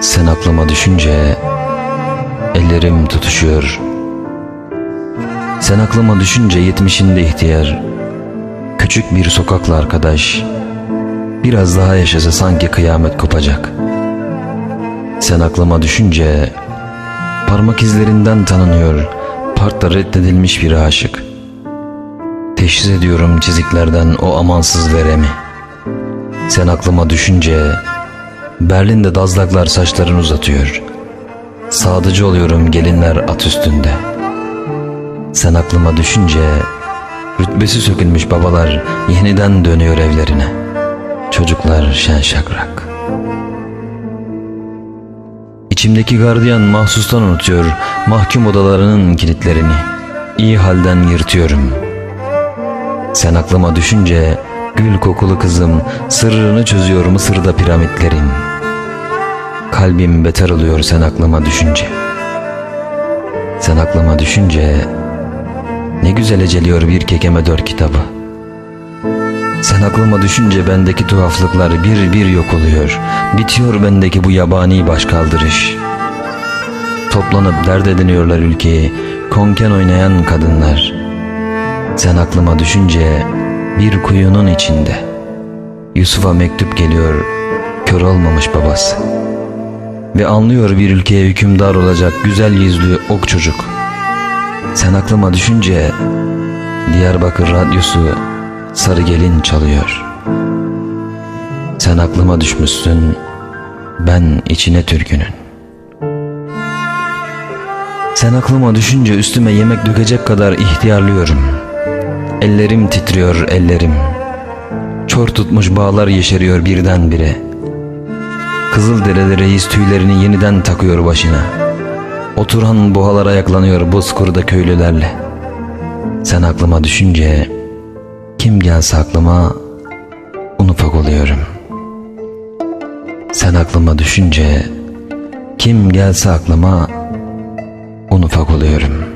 Sen aklıma düşünce ellerim tutuşuyor. Sen aklıma düşünce yetmişinde ihtiyar. Küçük bir sokaklı arkadaş. Biraz daha yaşasa sanki kıyamet kopacak. Sen aklıma düşünce parmak izlerinden tanınıyor. Parkta reddedilmiş bir aşık. Teşhis ediyorum çiziklerden o amansız veremi. Sen aklıma düşünce Berlin'de dazlaklar saçlarını uzatıyor. Sadıcı oluyorum gelinler at üstünde. Sen aklıma düşünce rütbesi sökülmüş babalar yeniden dönüyor evlerine. Çocuklar şen şakrak. İçimdeki gardiyan mahsustan unutuyor mahkum odalarının kilitlerini. İyi halden yırtıyorum. Sen aklıma düşünce gül kokulu kızım sırrını çözüyor Mısır'da piramitlerin. Kalbim beter oluyor sen aklıma düşünce. Sen aklıma düşünce ne güzel eceliyor bir kekeme dört kitabı. Sen aklıma düşünce bendeki tuhaflıklar bir bir yok oluyor. Bitiyor bendeki bu yabani başkaldırış. Toplanıp dert ediniyorlar ülkeyi, konken oynayan kadınlar. Sen aklıma düşünce bir kuyunun içinde. Yusuf'a mektup geliyor, kör olmamış babası. Ve anlıyor bir ülkeye hükümdar olacak güzel yüzlü ok çocuk. Sen aklıma düşünce Diyarbakır radyosu sarı gelin çalıyor. Sen aklıma düşmüşsün, ben içine türkünün. Sen aklıma düşünce üstüme yemek dökecek kadar ihtiyarlıyorum. Ellerim titriyor ellerim. Çor tutmuş bağlar yeşeriyor birdenbire. Kızılderili reis tüylerini yeniden takıyor başına. Oturan boğalar ayaklanıyor bozkurda köylülerle. Sen aklıma düşünce kim gelse aklıma un ufak oluyorum. Sen aklıma düşünce kim gelse aklıma un ufak oluyorum.''